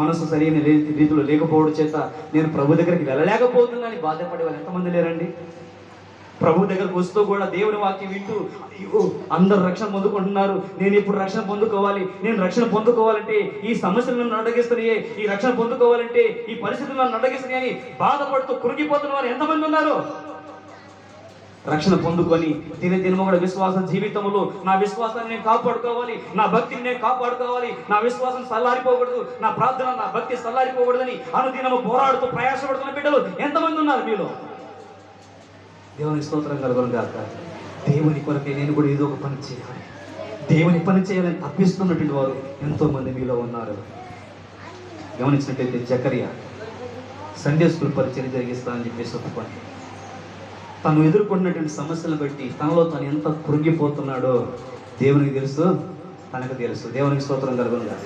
మనసు సరైన రీతిలో లేకపోవడం చేత నేను ప్రభు దగ్గరికి వెళ్ళలేకపోతున్నానని బాధపడే వాళ్ళు ఎంతమంది లేరండి? ప్రభు దగ్గరకు వస్తూ కూడా దేవుని వాక్యం వింటూ అయ్యో అందరు రక్షణ పొందుకుంటున్నారు. నేను ఇప్పుడు రక్షణ పొందుకోవాలి. నేను రక్షణ పొందుకోవాలంటే ఈ సమస్యలు నన్ను అడగిస్తున్నాయే ఈ రక్షణ పొందుకోవాలంటే ఈ పరిస్థితులు నన్ను అడగిస్తున్నాయని అని బాధపడుతూ కురిగిపోతున్న వారు ఎంతమంది ఉన్నారు? రక్షణ పొందుకొని దిన దినము కూడా విశ్వాస జీవితంలో నా విశ్వాసాన్ని నేను కాపాడుకోవాలి. నా భక్తిని నేను కాపాడుకోవాలి. నా విశ్వాసం సల్లారిపోకూడదు. నా ప్రార్థన నా భక్తి సల్లారిపోకూడదని అనుదినము పోరాడుతూ ప్రయాసపడుతున్న బిడ్డలు ఎంతమంది ఉన్నారు మీలో? దేవుని స్తోత్రం కలుగును కాక దేవుని కొరకే నేను కూడా ఏదో ఒక పని చేయాలి. దేవుని పని చేయాలని తప్పిస్తున్నటువంటి వారు ఎంతోమంది మీలో ఉన్నారు. గమనించినట్టయితే జకరియా సండే స్కూల్ పరిచయం జరిగిస్తా అని చెప్పేసి ఒప్పుకోండి. తను ఎదుర్కొన్నటువంటి సమస్యలను బట్టి తనలో తను ఎంత కృంగిపోతున్నాడో దేవునికి తెలుసు తనకు తెలుసు. దేవునికి స్తోత్రం కలుగుందా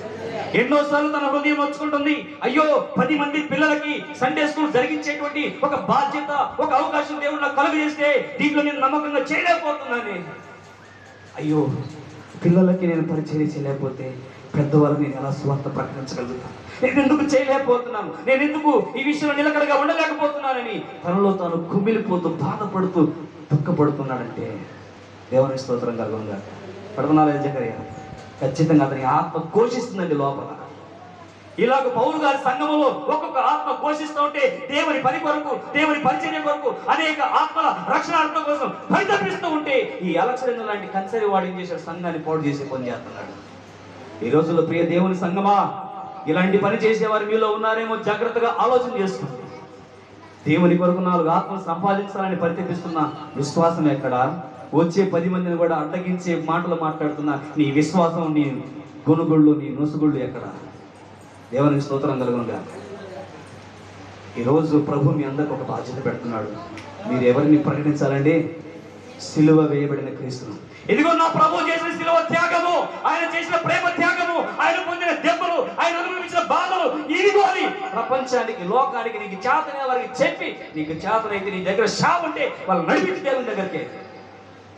ఎన్నోసార్లు తన హృదయం వచ్చుకుంటుంది అయ్యో పది మంది పిల్లలకి సండే స్కూల్ జరిగించేటువంటి ఒక బాధ్యత ఒక అవకాశం దేవుడు నాకు కలుగు చేస్తే దీంట్లో నేను నమ్మకంగా చేయలేకపోతున్నాను. అయ్యో పిల్లలకి నేను పరిచయం చేయలేకపోతే పెద్దవాళ్ళు నేను ఎలా స్వార్థ ప్రకటించగలుగుతాను నేను ఎందుకు చేయలేకపోతున్నాను? నేను ఎందుకు ఈ విషయంలో నిలకడగా ఉండలేకపోతున్నానని? తనలో తాను కుమిలిపోతూ బాధపడుతూ దుఃఖపడుతున్నాడంటే దేవుని స్తోత్రం కలుగునుగా పడుకున్నారా జకరియా ఖచ్చితంగా అతని ఆత్మ ఘోషిస్తుందండి లోపల. ఇలాగ పౌరు గారి సంఘములో ఒక్కొక్క ఆత్మ ఘోషిస్తూ ఉంటే దేవుని పని కొరకు దేవుని పరిచర్య కొరకు అనేక ఆత్మల రక్షణార్థం కోసం పరితపిస్తూ ఉంటే ఈ ఎలక్షన్ లాంటి కన్సరి వాడు ఏం చేశాడు? సంఘాన్ని పాడు చేసి పని చేస్తున్నాడు. ఈ రోజుల్లో ప్రియ దేవుని సంఘమా ఇలాంటి పని చేసేవారు మీలో ఉన్నారేమో జాగ్రత్తగా ఆలోచన చేసుకోండి దేవుని కొరకు నాలుగు ఆత్మలు సంపాదించాలని పరితపిస్తున్న విశ్వాసం ఎక్కడ? వచ్చే పది మందిని కూడా అడ్డగించే మాటలు మాట్లాడుతున్న నీ విశ్వాసం నీ గొనుగుళ్ళు నీ నొసుగుళ్ళు ఎక్కడ? దేవునికి స్తోత్రం కలుగునుగా. ఈరోజు ప్రభు మీ అందరికి ఒక బాధ్యత పెడుతున్నాడు. మీరు ఎవరిని ప్రకటించాలండి? సిలువ వేయబడిన క్రీస్తును. ఇదిగో నా ప్రభు చేసిన సిలువ త్యాగము ఆయన చేసిన ప్రేమ త్యాగము ఆయన పొందిన దెబ్బలు ఆయన అనుభవించిన బాధలు ఇదిగో అని ప్రపంచానికి లోకానికి నీకు చేతనే వారికి చెప్పి నీకు చేతనైతే నీ దగ్గర షా ఉంటే వాళ్ళు నడిపించి దేవుని దగ్గరికి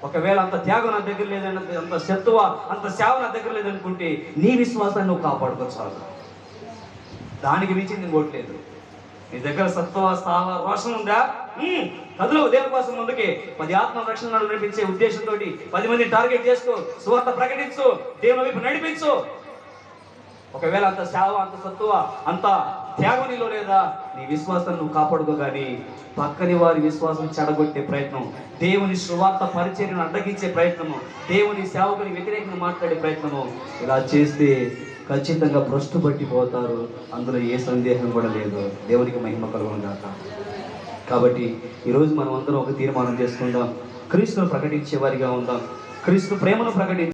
ఒకవేళ అంత త్యాగం నా దగ్గర లేదని అంత శత్రువ అంత సేవ నా దగ్గర లేదనుకుంటే నీ విశ్వాసాన్ని నువ్వు కాపాడుకోవచ్చు దానికి మించింది ఇంకోట్లేదు నీ దగ్గర సత్వ స్థావ రోషం ఉందా? కదులు దేవుని కోసం పది ఆత్మ రక్షణ నడిపించే ఉద్దేశంతో పది మంది టార్గెట్ చేసుకో సువార్త ప్రకటించు దేవుని వైపు నడిపించు. ఒకవేళ అంత సేవ అంత సత్తువ అంత త్యాగం నీలో లేదా నీ విశ్వాసాన్ని నువ్వు కాపాడుకోగాని పక్కని వారి విశ్వాసం చెడగొట్టే ప్రయత్నం దేవుని సువార్త పరిచర్యను అడ్డగించే ప్రయత్నము దేవుని సేవకుని వ్యతిరేకంగా మాట్లాడే ప్రయత్నము ఇలా చేస్తే ఖచ్చితంగా భ్రష్టు పట్టిపోతారు. అందులో ఏ సందేహం కూడా లేదు. దేవునికి మహిమ కలుగును కాక కాబట్టి ఈరోజు మనం అందరం ఒక తీర్మానం చేసుకుందాం. క్రీస్తును ప్రకటించే వారిగా ఉందాం. క్రీస్తు ప్రేమను ప్రకటించ